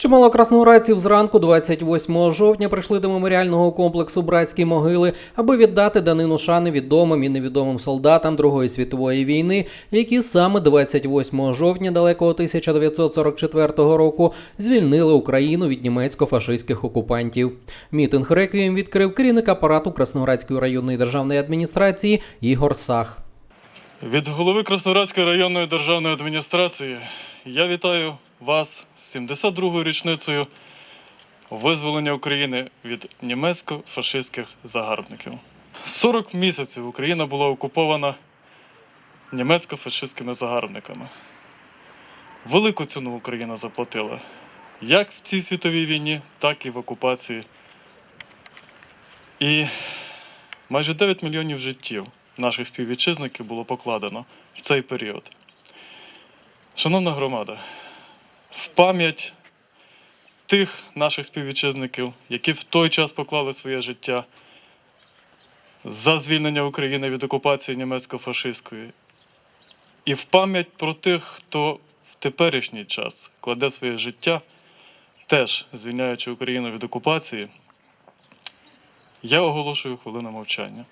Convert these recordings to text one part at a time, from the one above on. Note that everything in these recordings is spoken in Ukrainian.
Чимало красноградців зранку 28 жовтня прийшли до меморіального комплексу Братські могили, аби віддати данину шани відомим і невідомим солдатам Другої світової війни, які саме 28 жовтня далекого 1944 року звільнили Україну від німецько-фашистських окупантів. Мітинг реквієм відкрив керівник апарату Красноградської районної державної адміністрації Ігор Сах. Від голови Красноградської районної державної адміністрації я вітаю вас з 72-ю річницею визволення України від німецько-фашистських загарбників. 40 місяців Україна була окупована німецько-фашистськими загарбниками. Велику ціну Україна заплатила як в цій світовій війні, так і в окупації. І майже 9 мільйонів життів наших співвітчизників було покладено в цей період. Шановна громада, пам'ять тих наших співвітчизників, які в той час поклали своє життя за звільнення України від окупації німецько-фашистської, і в пам'ять про тих, хто в теперішній час кладе своє життя, теж звільняючи Україну від окупації, я оголошую хвилину мовчання.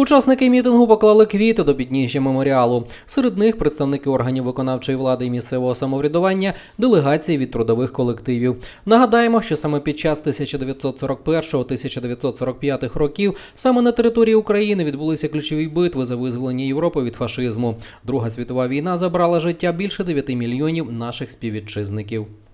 Учасники мітингу поклали квіти до підніжжя меморіалу. Серед них представники органів виконавчої влади і місцевого самоврядування, делегації від трудових колективів. Нагадаємо, що саме під час 1941-1945 років саме на території України відбулися ключові битви за визволення Європи від фашизму. Друга світова війна забрала життя більше 9 мільйонів наших співвітчизників.